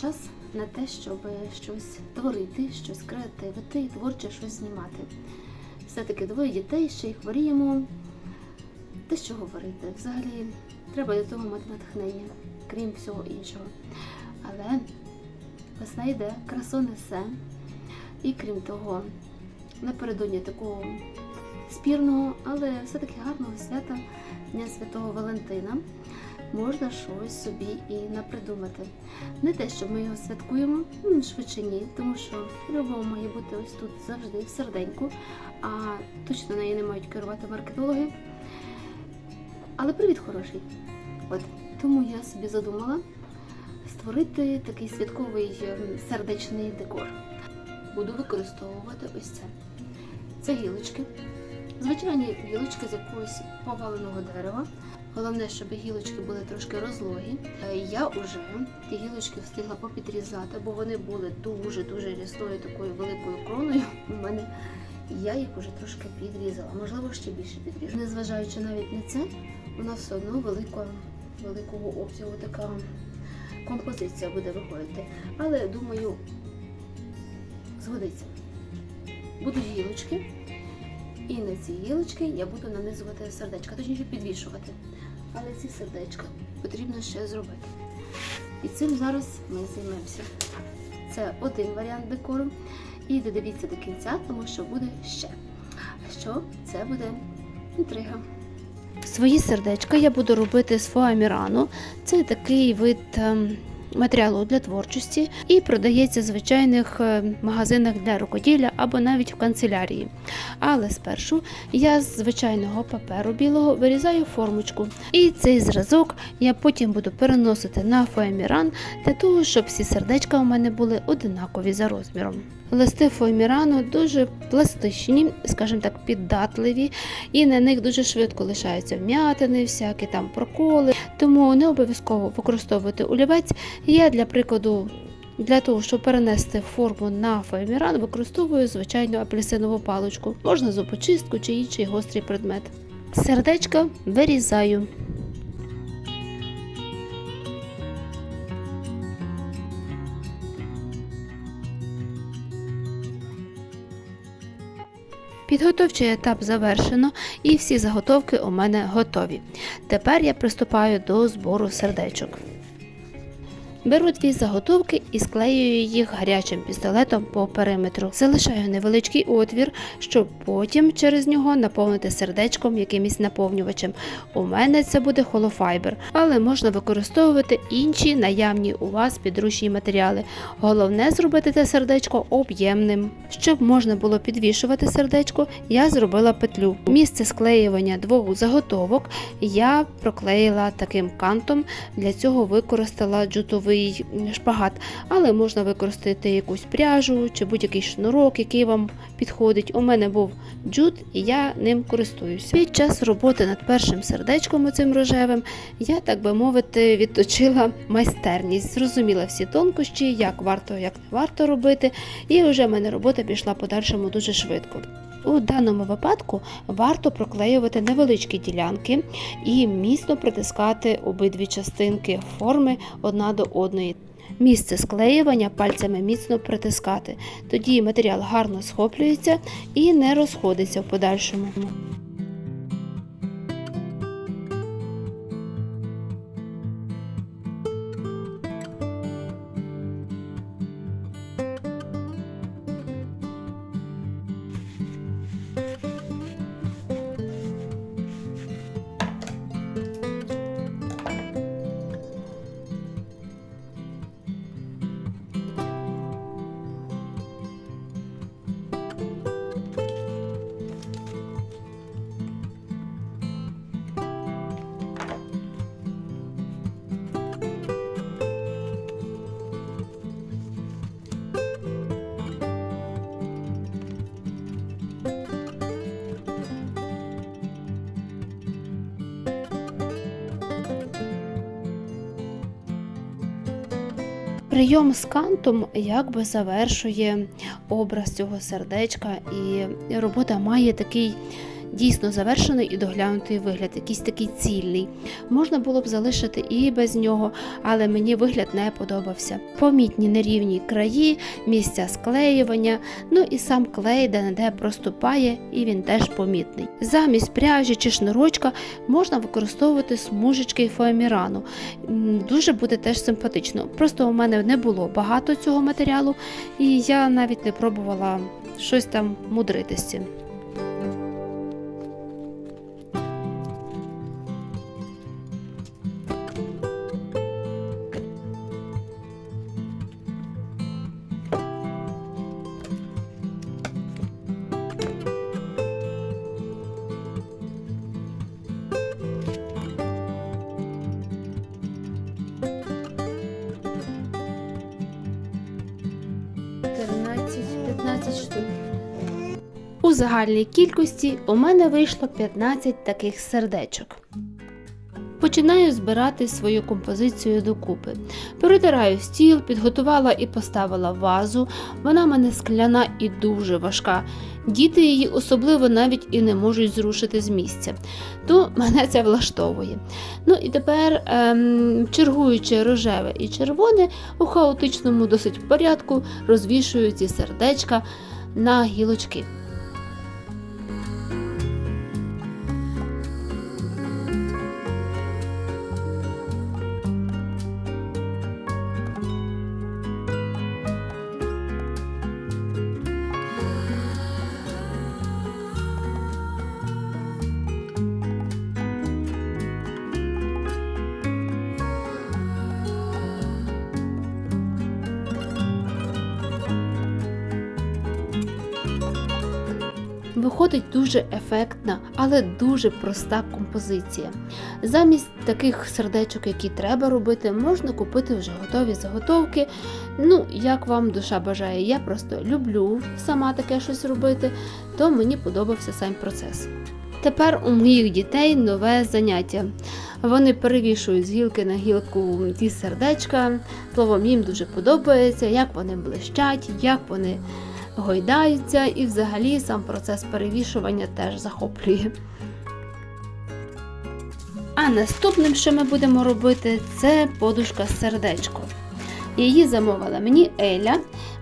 час на те, щоб щось творити, щось креативити, творче щось знімати. Все-таки двоє дітей, ще й хворіємо. Та що говорити? Взагалі треба до того мати натхнення, крім всього іншого. Але весна йде, красу несе. І крім того, напередодні такого спірного, але все-таки гарного свята Дня Святого Валентина можна щось собі і напридумати. Не те, що ми його святкуємо, швидше ні, тому що любов має бути ось тут завжди в серденьку, а точно неї не мають керувати маркетологи. Але привіт хороший. От тому я собі задумала створити такий святковий ем, сердечний декор. Буду використовувати ось це. Це гілочки. Звичайні гілочки з якогось поваленого дерева. Головне, щоб гілочки були трошки розлогі. Е, Я вже ті гілочки встигла попідрізати, бо вони були дуже-дуже рясною такою великою кроною у мене. Я їх уже трошки підрізала, можливо, ще більше підріжу. Незважаючи навіть на це, вона все одно велика, великого обсягу така композиція буде виходити. Але думаю, згодиться. Будуть гілочки, і на ці гілочки я буду нанизувати сердечка, точніше підвішувати. Але ці сердечка потрібно ще зробити. І цим зараз ми займемося. Це один варіант декору. І додивіться до кінця, тому що буде ще. Що це буде інтрига. Свої сердечка я буду робити з фоамірану. Це такий вид ем, матеріалу для творчості і продається в звичайних е, магазинах для рукоділля або навіть в канцелярії. Але спершу я з звичайного паперу білого вирізаю формочку. І цей зразок я потім буду переносити на фоаміран для того, щоб всі сердечка у мене були одинакові за розміром. Листи фоамірану дуже пластичні, скажімо так, піддатливі, і на них дуже швидко лишаються вм'ятини, всякі там проколи. Тому не обов'язково використовувати олівець. Я для прикладу. Для того, щоб перенести форму на фоаміран, використовую звичайну апельсинову паличку. Можна зубочистку чи інший гострий предмет. Сердечко вирізаю. Підготовчий етап завершено і всі заготовки у мене готові. Тепер я приступаю до збору сердечок. Беру дві заготовки і склеюю їх гарячим пістолетом по периметру. Залишаю невеличкий отвір, щоб потім через нього наповнити сердечком якимось наповнювачем. У мене це буде холофайбер, але можна використовувати інші наявні у вас підручні матеріали. Головне зробити те сердечко об'ємним. Щоб можна було підвішувати сердечко, я зробила петлю. Місце склеювання двох заготовок я проклеїла таким кантом. Для цього використала джутовий шпагат, але можна використати якусь пряжу чи будь-який шнурок, який вам підходить. У мене був джут, і я ним користуюся. Під час роботи над першим сердечком оцим рожевим я, так би мовити, відточила майстерність, зрозуміла всі тонкощі, як варто, як не варто робити, і вже в мене робота пішла подальшому дуже швидко. У даному випадку варто проклеювати невеличкі ділянки і міцно притискати обидві частинки форми одна до одної. Місце склеювання пальцями міцно притискати. Тоді матеріал гарно схоплюється і не розходиться в подальшому. Прийом з кантом якби завершує образ цього сердечка, і робота має такий дійсно завершений і доглянутий вигляд, якийсь такий цільний. Можна було б залишити і без нього, але мені вигляд не подобався. Помітні нерівні краї, місця склеювання, ну і сам клей, де-не-де проступає, і він теж помітний. Замість пряжі чи шнурочка можна використовувати смужечки фоамірану. Дуже буде теж симпатично. Просто у мене не було багато цього матеріалу, і я навіть не пробувала щось там мудритися. 15 штук. У загальній кількості у мене вийшло 15 таких сердечок. Починаю збирати свою композицію докупи. Перетираю стіл, підготувала і поставила вазу. Вона мене скляна і дуже важка. Діти її особливо навіть і не можуть зрушити з місця. То мене це влаштовує. Ну і тепер, ем, чергуючи рожеве і червоне, у хаотичному досить порядку розвішую ці сердечка на гілочки. Виходить дуже ефектна, але дуже проста композиція. Замість таких сердечок, які треба робити, можна купити вже готові заготовки. Ну, як вам душа бажає, я просто люблю сама таке щось робити, то мені подобався сам процес. Тепер у моїх дітей нове заняття. Вони перевішують з гілки на гілку ті сердечка. Словом, їм дуже подобається, як вони блищать, як вони гойдаються, і взагалі сам процес перевішування теж захоплює. А наступним, що ми будемо робити, це подушка сердечко. Її замовила мені Еля,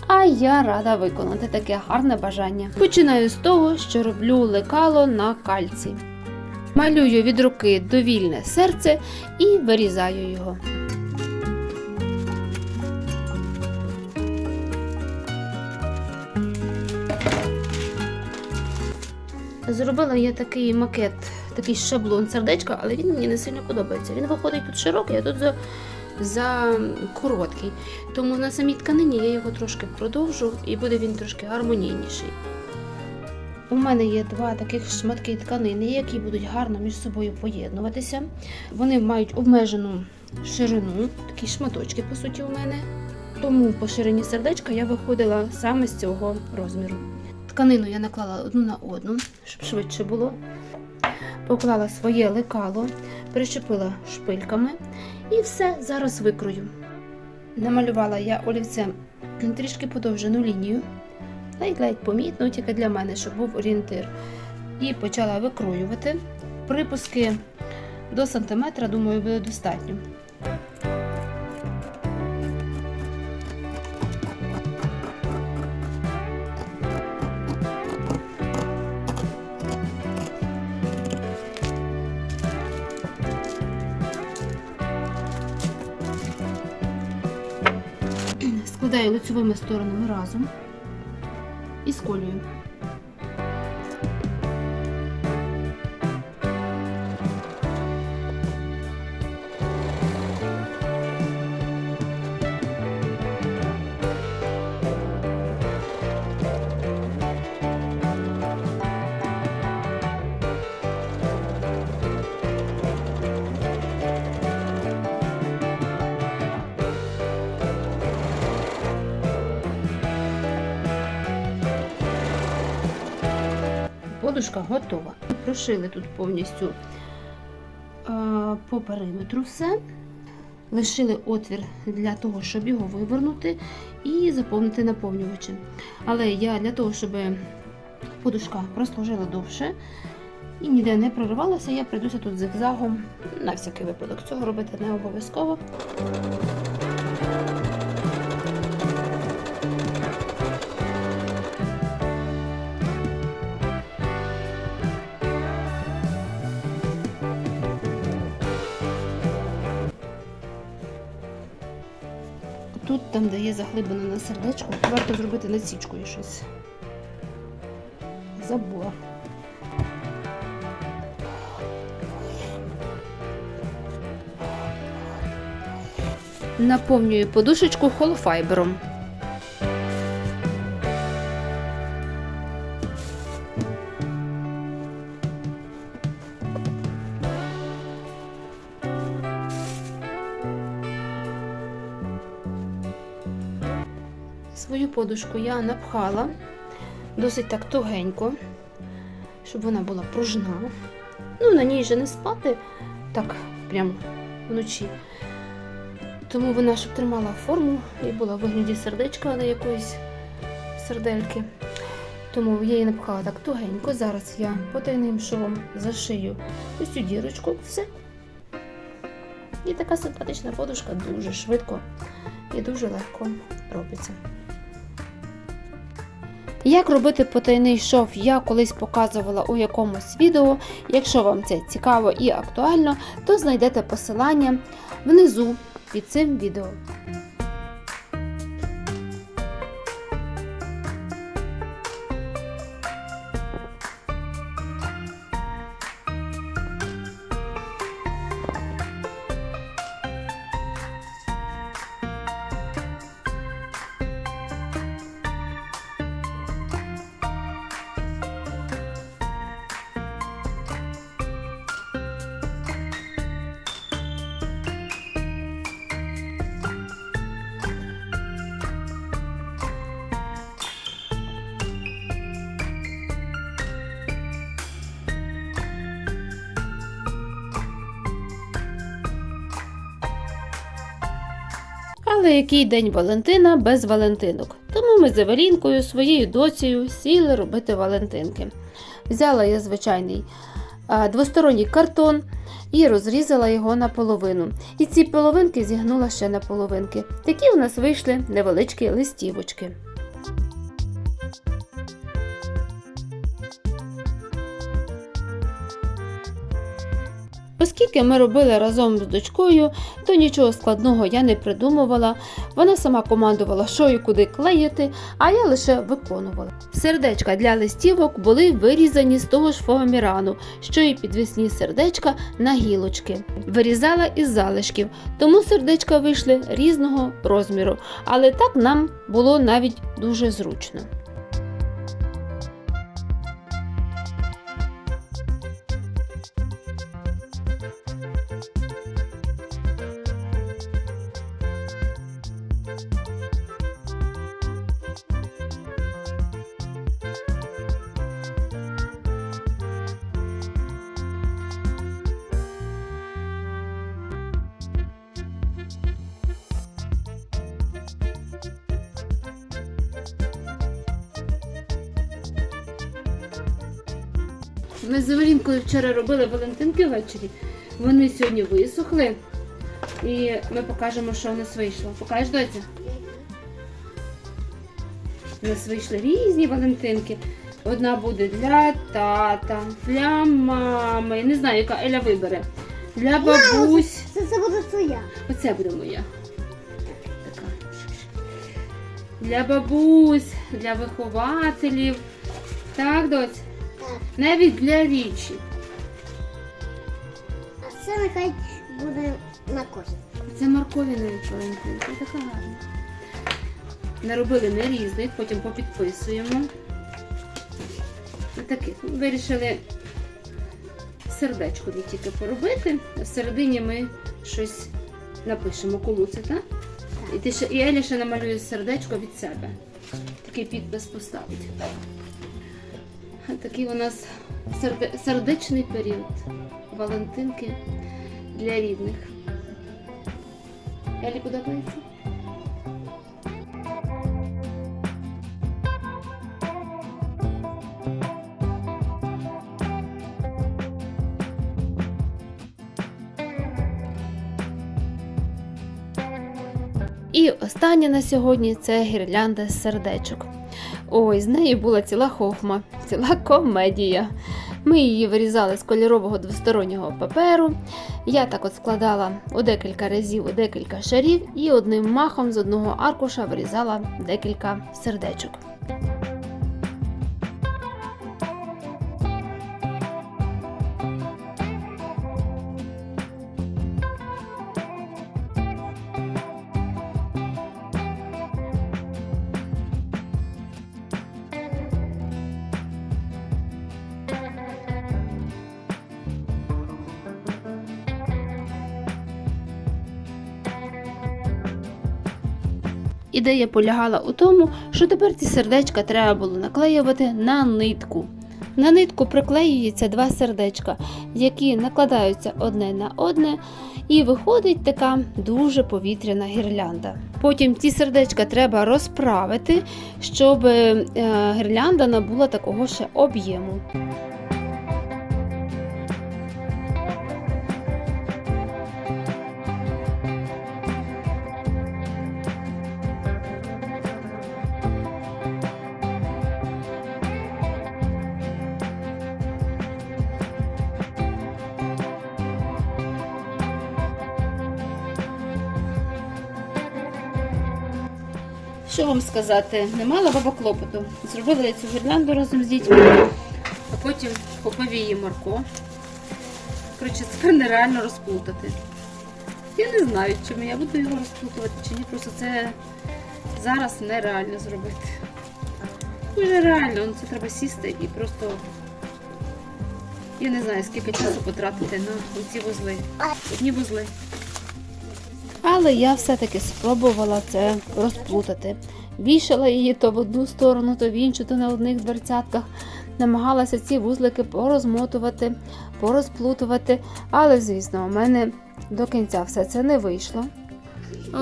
а я рада виконати таке гарне бажання. Починаю з того, що роблю лекало на кальці. Малюю від руки довільне серце і вирізаю його. Зробила я такий макет, такий шаблон сердечка, але він мені не сильно подобається. Він виходить тут широкий, а тут за, за короткий. Тому на самій тканині я його трошки продовжу і буде він трошки гармонійніший. У мене є два таких шматки тканини, які будуть гарно між собою поєднуватися. Вони мають обмежену ширину, такі шматочки, по суті, у мене. Тому по ширині сердечка я виходила саме з цього розміру. Тканину я наклала одну на одну, щоб швидше було. Поклала своє лекало, прищепила шпильками і все зараз викрою. Намалювала я олівцем трішки подовжену лінію, ледь-ледь помітно, тільки для мене, щоб був орієнтир. І почала викроювати. Припуски до сантиметра, думаю, буде достатньо. Лицевими сторонами разом і сколюю. Подушка готова. Прошили тут повністю е, по периметру все. Лишили отвір для того, щоб його вивернути і заповнити наповнювачем. Але я для того, щоб подушка прослужила довше, і ніде не проривалася, я прийдуся тут зигзагом. На всякий випадок цього робити не обов'язково. Там, де є на сердечко, варто зробити насічкою щось. Забула. Наповнюю подушечку холофайбером. Подушку я напхала досить так тугенько, щоб вона була пружна. Ну, на ній же не спати так прям вночі. Тому вона, щоб тримала форму і була в вигляді сердечка, а не якоїсь сердельки. Тому я її напхала так тугенько. Зараз я потайним швом зашию ось цю дірочку, все. І така симпатична подушка дуже швидко і дуже легко робиться. Як робити потайний шов, я колись показувала у якомусь відео. Якщо вам це цікаво і актуально, то знайдете посилання внизу під цим відео. Але який день Валентина без Валентинок? Тому ми з Евелінкою, своєю доцею, сіли робити Валентинки. Взяла я звичайний двосторонній картон і розрізала його наполовину. І ці половинки зігнула ще наполовинки. Такі у нас вийшли невеличкі листівочки. Оскільки ми робили разом з дочкою, то нічого складного я не придумувала. Вона сама командувала, що і куди клеїти, а я лише виконувала. Сердечка для листівок були вирізані з того ж фоамірану, що і підвісні сердечка на гілочки. Вирізала із залишків, тому сердечка вийшли різного розміру, але так нам було навіть дуже зручно. Ми з Евелінкою вчора робили Валентинки ввечері. Вони сьогодні висохли. І ми покажемо, що у нас вийшло. Покажеш, доця? У нас вийшли різні Валентинки. Одна буде для тата, для мами. Не знаю, яка Еля вибере. Для бабусь. Це, це буде твоя. Оце буде моя. Така. Для бабусь, для вихователів. Так, доць? Навіть для річі. А це нехай буде на кожен. Це моркові навіть Валентинка, така гарна. Наробили не різних, потім попідписуємо. Отаких. Вирішили сердечко не тільки поробити, а всередині ми щось напишемо, кому це, так? І, ти ще, і Еля ще намалює сердечко від себе. Такий підпис поставить. Такий у нас сердечний період Валентинки для рідних. Елі подобається. І остання на сьогодні це гірлянда з сердечок. Ой, з неї була ціла хохма ціла комедія. Ми її вирізали з кольорового двостороннього паперу. Я так от складала у декілька разів у декілька шарів і одним махом з одного аркуша вирізала декілька сердечок. Ідея полягала у тому, що тепер ці сердечка треба було наклеювати на нитку. На нитку приклеюється два сердечка, які накладаються одне на одне, і виходить така дуже повітряна гірлянда. Потім ці сердечка треба розправити, щоб е, гірлянда набула такого ще об'єму. Що вам сказати? Не мала баба клопоту. Зробила я цю гірлянду разом з дітьми, а потім купив її Марко. Коротше, це нереально розплутати. Я не знаю, чому я буду його розплутувати чи ні. Просто це зараз нереально зробити. Дуже реально, ну, це треба сісти і просто. Я не знаю, скільки часу потратити на ці вузли. Одні вузли. Але я все-таки спробувала це розплутати. Вішала її то в одну сторону, то в іншу, то на одних дверцятках. Намагалася ці вузлики порозмотувати, порозплутувати, але, звісно, у мене до кінця все це не вийшло.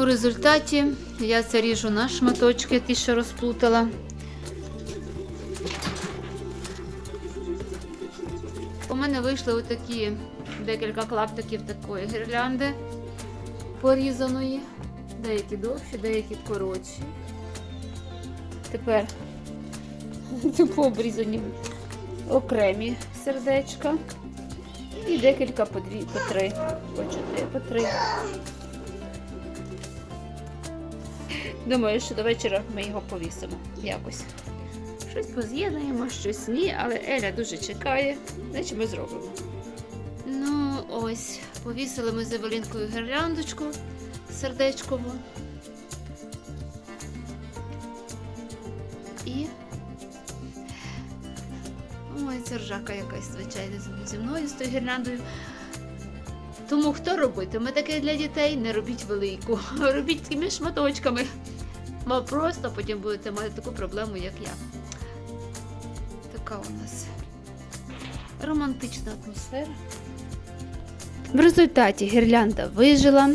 У результаті я це ріжу на шматочки, ті, що розплутала. У мене вийшли отакі декілька клаптиків такої гірлянди порізаної. Деякі довші, деякі коротші. Тепер тупо обрізані окремі сердечка. І декілька по дві, по три, по чотири, по три. Думаю, що до вечора ми його повісимо якось. Щось поз'єднаємо, щось ні, але Еля дуже чекає, значить ми зробимо. Ну, ось, повісили ми з Евелінкою гірляндочку сердечкову. І. Ой, це ржака якась, звичайно, зі мною з тою гірляндою. Тому хто робитиме таке для дітей, не робіть велику, робіть такими шматочками. Бо просто потім будете мати таку проблему, як я. Така у нас романтична атмосфера. В результаті гірлянда вижила,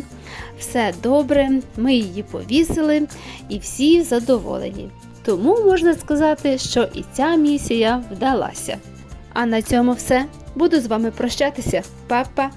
все добре, ми її повісили і всі задоволені. Тому можна сказати, що і ця місія вдалася. А на цьому все. Буду з вами прощатися. Па-па!